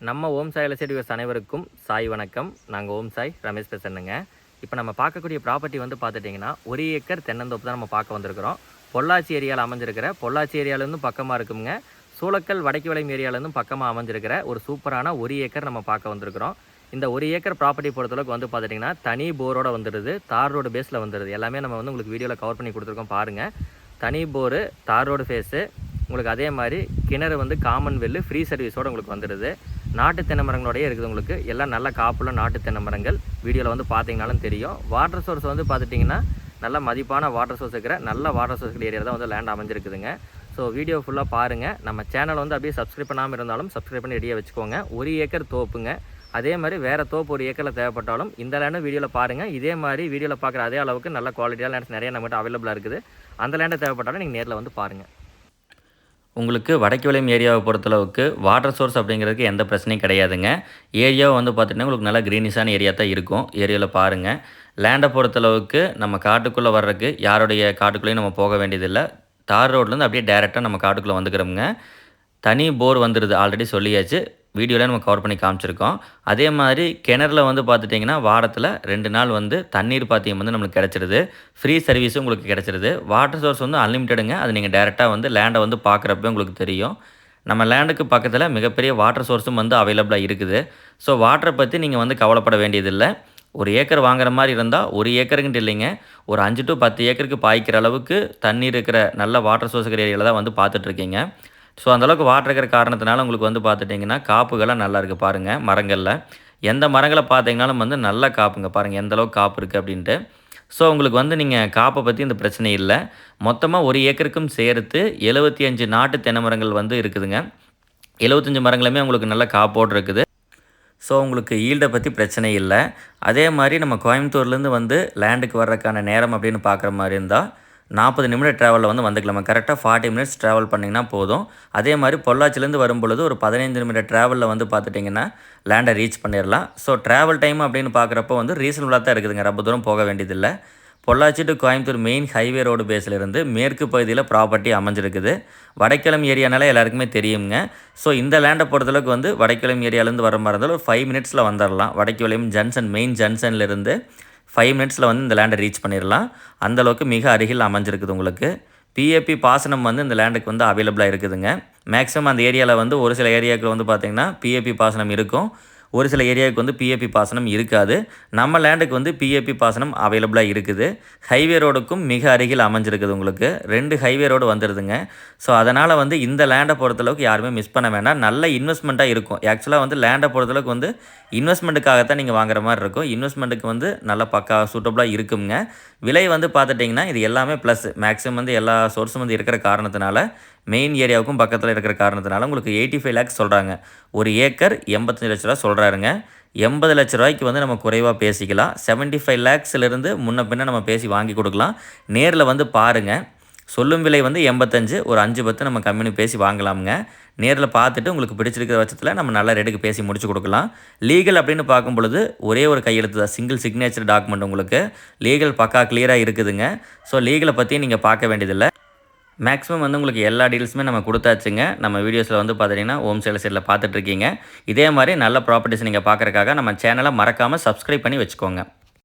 நம்ம ஓம் சாய் எலசேடிவர்ஸ் அனைவருக்கும் சாய் வணக்கம். நாங்கள் ஓம் சாய் ரமேஷ் பேசணுங்க இப்போ நம்ம பார்க்கக்கூடிய ப்ராப்பர்ட்டி வந்து பார்த்துட்டிங்கன்னா ஒரு ஏக்கர் தென்னந்தோப்பு தான் நம்ம பார்க்க வந்திருக்கிறோம். பொள்ளாச்சி ஏரியாவில் அமைஞ்சிருக்கிற பொள்ளாச்சி ஏரியாவிலேருந்து பக்கமாக இருக்குங்க சூளக்கல் வடக்கு விளையம் ஏரியாவிலேருந்து பக்கமாக அமைஞ்சிருக்கிற ஒரு சூப்பரான ஒரு ஏக்கர் நம்ம பார்க்க வந்திருக்கிறோம். இந்த ஒரு ஏக்கர் ப்ராப்பர்ட்டி பொறுத்தளவுக்கு வந்து பார்த்துட்டிங்கன்னா தனி போரோட வந்துடுது தார் ரோடு பேஸில் வந்துடுது எல்லாமே நம்ம வந்து உங்களுக்கு வீடியோவில் கவர் பண்ணி கொடுத்துருக்கோம் பாருங்கள் தனி போரு தார் ரோடு ஃபேஸு உங்களுக்கு அதே மாதிரி கிணறு வந்து காமன் வெல்லு ஃப்ரீ சர்வீஸோடு உங்களுக்கு வந்துடுது நாட்டு தென்னை மரங்களோடய இருக்குது உங்களுக்கு. எல்லாம் நல்ல காப்புள்ள நாட்டு தென்னை மரங்கள். வீடியோவில் வந்து பார்த்தீங்கனாலும் தெரியும். வாட்டர் சோர்ஸ் வந்து பார்த்துட்டிங்கன்னா நல்ல மதிப்பான வாட்டர் சோர்ஸ் இருக்கிற நல்ல வாட்டர் சோர்ஸ் இருக்கிற ஏரியா தான் வந்து லேண்ட் அமைஞ்சிருக்குதுங்க. ஸோ வீடியோ ஃபுல்லாக பாருங்கள் நம்ம சேனல் வந்து அப்படியே சப்ஸ்கிரைப் பண்ணாமல் இருந்தாலும் சப்ஸ்கிரைப் பண்ணி ரெடியாக வச்சுக்கோங்க. ஒரு ஏக்கர் தோப்புங்க. அதே மாதிரி வேறு தோப்பு ஒரு ஏக்கரில் தேவைப்பட்டாலும் இந்த லேண்டும் வீடியோவில் பாருங்கள் இதே மாதிரி வீடியோவில் பார்க்குற அதே அளவுக்கு நல்ல குவாலிட்டியாக லேண்ட்ஸ் நிறைய நம்மகிட்ட அவைலபிளாக இருக்குது. அந்த லேண்டை தேவைப்பட்டாலும் நீங்கள் நேரில் வந்து பாருங்கள் உங்களுக்கு வடக்கு விளையும் ஏரியாவை பொறுத்தளவுக்கு வாட்டர் சோர்ஸ் அப்படிங்கிறதுக்கு எந்த பிரச்சனையும் கிடையாதுங்க. ஏரியாவை வந்து பார்த்திங்கன்னா உங்களுக்கு நல்லா க்ரீனிஷான ஏரியா தான் இருக்கும். ஏரியாவில் பாருங்கள் லேண்டை பொறுத்தளவுக்கு நம்ம காட்டுக்குள்ளே வர்றதுக்கு யாருடைய காட்டுக்குள்ளேயும் நம்ம போக வேண்டியதில்லை. தார் ரோட்லேருந்து அப்படியே டேரெக்டாக நம்ம காட்டுக்குள்ளே வந்துக்கிறோமுங்க. தனி போர் வந்துடுது ஆல்ரெடி சொல்லியாச்சு. வீடியோவில் நம்ம கவர் பண்ணி காமிச்சிருக்கோம். அதே மாதிரி கிணறுல வந்து பார்த்துட்டிங்கன்னா வாரத்தில் ரெண்டு நாள் வந்து தண்ணீர் பாத்தியம் வந்து நம்மளுக்கு கிடச்சிருது. ஃப்ரீ சர்வீஸும் உங்களுக்கு கிடச்சிருது. வாட்டர் சோர்ஸ் வந்து அன்லிமிட்டடுங்க அது நீங்கள் டேரெக்டாக வந்து லேண்டை வந்து பார்க்குறப்ப உங்களுக்கு தெரியும். நம்ம லேண்டுக்கு பக்கத்தில் மிகப்பெரிய வாட்டர் சோர்ஸும் வந்து அவைலபிளாக இருக்குது. ஸோ வாட்டரை பற்றி நீங்கள் வந்து கவலைப்பட வேண்டியதில்லை. ஒரு ஏக்கர் வாங்குற மாதிரி இருந்தால் ஒரு ஏக்கருக்குன்ட்டு இல்லைங்க. ஒரு அஞ்சு டு பத்து ஏக்கருக்கு பாய்க்கிற அளவுக்கு தண்ணீர் இருக்கிற நல்ல வாட்டர் சோர்ஸ் ஏரியாவில் தான் வந்து பார்த்துட்ருக்கீங்க ஸோ அந்தளவுக்கு வாட்டர் இருக்கிற காரணத்தினால உங்களுக்கு வந்து பார்த்துட்டிங்கன்னா காப்புகள்லாம் நல்லா இருக்குது பாருங்கள் மரங்களில். எந்த மரங்களை பார்த்தீங்கனாலும் வந்து நல்லா காப்புங்க. பாருங்கள் எந்த அளவுக்கு காப்பு இருக்குது அப்படின்ட்டு. ஸோ உங்களுக்கு வந்து நீங்கள் காப்பை பற்றி இந்த பிரச்சனை இல்லை. மொத்தமாக ஒரு ஏக்கருக்கும் சேர்த்து எழுபத்தி அஞ்சு நாட்டு தென்னை மரங்கள் வந்து இருக்குதுங்க. எழுபத்தஞ்சு மரங்களுமே உங்களுக்கு நல்ல காப்போடு இருக்குது. ஸோ உங்களுக்கு ஈல்டை பற்றி பிரச்சனை இல்லை. அதே மாதிரி நம்ம கோயம்புத்தூர்லேருந்து வந்து லேண்டுக்கு வர்றதுக்கான நேரம் அப்படின்னு பார்க்குற மாதிரி இருந்தால் நாற்பது நிமிட ட்ராவலில் வந்து வந்துக்கலாமா. கரெக்டாக ஃபார்ட்டி மினிட்ஸ் ட்ராவல் பண்ணிங்கன்னா போதும். அதே மாதிரி பொள்ளாச்சிலேருந்து வரும்பொழுது ஒரு பதினைந்து நிமிட ட்ராவலில் வந்து பார்த்துட்டிங்கன்னா லேண்டை ரீச் பண்ணிடலாம். ஸோ ட்ராவல் டைம் அப்படின்னு பார்க்குறப்போ வந்து ரீசனபுளாக தான் இருக்குதுங்க. ரொம்ப தூரம் போக வேண்டியதில்லை. Pollachi to Coimbatore main highway road பேஸிலிருந்து மேற்கு பகுதியில் ப்ராப்பர்ட்டி அமைஞ்சிருக்குது. வடக்கிழம் ஏரியானால எல்லாருக்குமே தெரியுங்க ஸோ இந்த லேண்டை பொறுத்தளவுக்கு வந்து வடக்கிழம் ஏரியாலேருந்து வர மாதிரி இருந்தாலும் ஒரு ஃபைவ் மினிட்ஸில் வந்துடலாம் வடக்கிழம் ஜங்ஷன் மெயின் ஜங்ஷன்லேருந்து ஃபைவ் மினிட்ஸில் வந்து இந்த லேண்டை ரீச் பண்ணிடலாம் அந்தளவுக்கு மிக அருகில் அமைஞ்சிருக்குது உங்களுக்கு. பிஏபி பாசனம் வந்து இந்த லேண்டுக்கு வந்து அவைலபிளாக இருக்குதுங்க. மேக்ஸிமம் அந்த ஏரியாவில் வந்து ஒரு சில ஏரியாவுக்கு வந்து பார்த்திங்கன்னா பிஏபி பாசனம் இருக்கும். ஒரு சில ஏரியாவுக்கு வந்து பிஏபி பாசனம் இருக்காது. நம்ம லேண்டுக்கு வந்து பிஏபி பாசனம் அவைலபிளாக இருக்குது. ஹைவே ரோடுக்கும் மிக அருகில் அமைஞ்சிருக்குது உங்களுக்கு. ரெண்டு ஹைவே ரோடு வந்துடுதுங்க ஸோ அதனால் வந்து இந்த லேண்டை பொறுத்தளவுக்கு யாருமே மிஸ் பண்ண வேண்டாம். நல்ல இன்வெஸ்ட்மெண்ட்டாக இருக்கும். ஆக்சுவலாக வந்து லேண்டை பொறுத்தளவுக்கு வந்து இன்வெஸ்ட்மெண்ட்டுக்காகத்தான் நீங்கள் வாங்குற மாதிரி இருக்கும். இன்வெஸ்ட்மெண்ட்டுக்கு வந்து நல்ல பக்கா சூட்டபுளாக இருக்குங்க. விலை வந்து பார்த்துட்டிங்கன்னா இது எல்லாமே ப்ளஸ் மேக்ஸிமம் வந்து எல்லா சோர்ஸும் வந்து இருக்கிற காரணத்தினால மெயின் ஏரியாவுக்கும் பக்கத்தில் இருக்கிற காரணத்தினால உங்களுக்கு எயிட்டி ஃபைவ் லேக்ஸ் சொல்கிறாங்க ஒரு ஏக்கர் எண்பத்தஞ்சு லட்ச ரூபா சொல்கிறாருங்க எண்பது லட்ச ரூபாய்க்கு வந்து நம்ம குறைவாக பேசிக்கலாம். செவன்ட்டி ஃபைவ் லேக்ஸ்லேருந்து முன்ன பின்ன நம்ம பேசி வாங்கி கொடுக்கலாம். நேரில் வந்து பாருங்கள் சொல்லும் விலை வந்து எண்பத்தஞ்சு ஒரு அஞ்சு பத்து நம்ம கம்மினு பேசி வாங்கலாமுங்க. நேரில் பார்த்துட்டு உங்களுக்கு பிடிச்சிருக்கிற பட்சத்தில் நம்ம நல்ல ரேட்டுக்கு பேசி முடிச்சு கொடுக்கலாம். லீகல் அப்படின்னு பார்க்கும் பொழுது ஒரே ஒரு கையெழுத்து தான். சிங்கிள் சிக்னேச்சர் டாக்குமெண்ட் உங்களுக்கு. லீகல் பக்கா கிளியராக இருக்குதுங்க. ஸோ லீகலை பற்றி நீங்கள் பார்க்க வேண்டியதில்லை. மேக்ஸிமம் வந்து உங்களுக்கு எல்லா டீல்ஸுமே நம்ம கொடுத்தாச்சுங்க. நம்ம வீடியோஸில் வந்து பார்த்துட்டிங்கன்னா ஹோம் சேல் சைடில் பார்த்துட்ருக்கீங்க இதே மாதிரி நல்ல ப்ராப்பர்ட்டிஸ் நீங்கள் பார்க்குறக்காக நம்ம சேனலை மறக்காமல் சப்ஸ்கிரைப் பண்ணி வச்சுக்கோங்க.